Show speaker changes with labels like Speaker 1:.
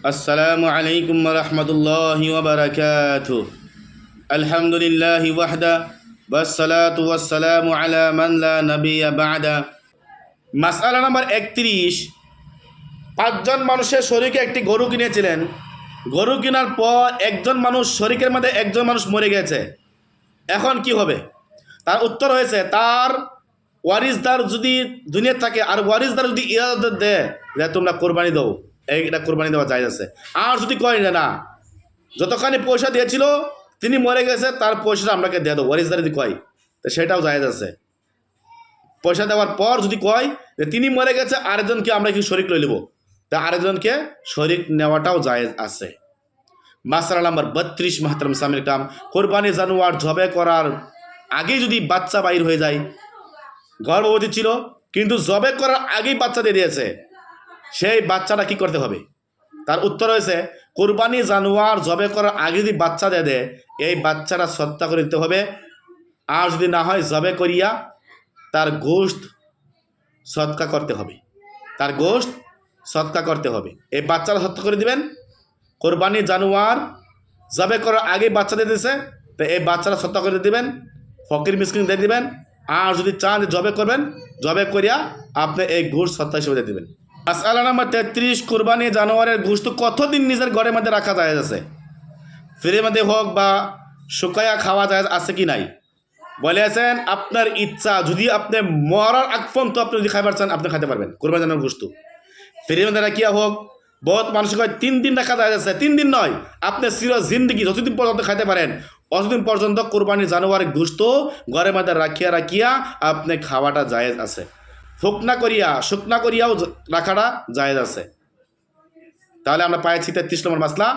Speaker 1: السلام عليكم ورحمة الله وبركاته الحمد لله وحده والصلاة والسلام على من لا نبي بعده মাসআলা number একত্রিশ পাঁচজন মানুষের শরীকে একটি গরু কিনেছিলেন গরু কেনার পর একজন মানুষ শরীকের মধ্যে একজন মানুষ মরে গেছে এখন কি হবে তার উত্তর হয়েছে তার ওয়ারিসদার যদি দুনিয়া থাকে আর ওয়ারিসদার যদি ইরাদত দেয় যে তোমরা কোরবানি দাও এইটা কোরবানি দেওয়া যায় আছে। আর যদি কয় না না, যতখানি পয়সা দিয়েছিল, তিনি মরে গেছে, তার পয়সাটা আপনাকে দিয়ে দেবো। ওয়ারিসদার যদি কয়? তো সেটাও জায়েজ আছে। পয়সা দেওয়ার পর যদি কয় যে তিনি মরে গেছে, আরেকজনকে আমরা কি শরিক লই নেব তা আরেকজনকে শরিক নেওয়াটাও জায়েজ আছে। মাসালা নাম্বার বত্রিশ, মাহাতারাম সামির কাম। কোরবানি জানোয়ার জবে করার আগেই যদি বাচ্চা বাইর হয়ে যায়, গর্ভবতী ছিল, কিন্তু জবে করার আগেই বাচ্চা দিয়ে দিয়েছে। সেই বাচ্চাটা কি করতে হবে? তার উত্তর হয়েছে, কোরবানি জানোয়ার জবে করার আগে যদি বাচ্চা দিয়ে দেয় এই বাচ্চাটা সত্তা করে দিতে হবে। আর যদি না হয়, জবে করিয়া তার গোশত সৎকা করতে হবে। তার গোশত সৎকা করতে হবে। এই বাচ্চারা সৎকা করে দিবেন। কোরবানি জানোয়ার জবে করার আগে বাচ্চা দিয়ে দিয়েছে, তো এই বাচ্চারা সত্তা করে দিবেন। ফকির মিসকিন দিয়ে দিবেন। আর যদি চান জবে করবেন, জবে করিয়া আপনি এই ঘুষ সত্তা হিসেবে দিয়ে দিবেন। মাসালা নাম্বার তেত্রিশ, কোরবানি জানোয়ারের ঘুষ তো কতদিন নিজের ঘরের মধ্যে রাখা যায় আছে? ফ্রির মধ্যে হোক বা শুকায়া খাওয়া যায় আছে কি নাই? বলেছেন, আপনার ইচ্ছা, যদি আপনি মরার আগ পর্যন্ত আপনি যদি খাইবার চান, আপনি খাইতে পারবেন, কোরবানি জানোয়ার গোস্তু। ফ্রির মধ্যে রাখিয়া হোক, বহুত মানুষ কয় তিন দিন রাখা যায় আছে, তিন দিন নয়, আপনি চির জিন্দগি, যতদিন পর্যন্ত খাইতে পারেন, অতদিন পর্যন্ত কোরবানি জানোয়ার গোস্ত ঘরের মধ্যে রাখিয়া রাখিয়া আপনি খাওয়াটা জায়েজ আছে। শুকনা করিয়া শুকনা করিয়াও রাখাটা জায়েজ আছে। তাহলে আমরা পাইছি তেত্রিশ নম্বর মাসলা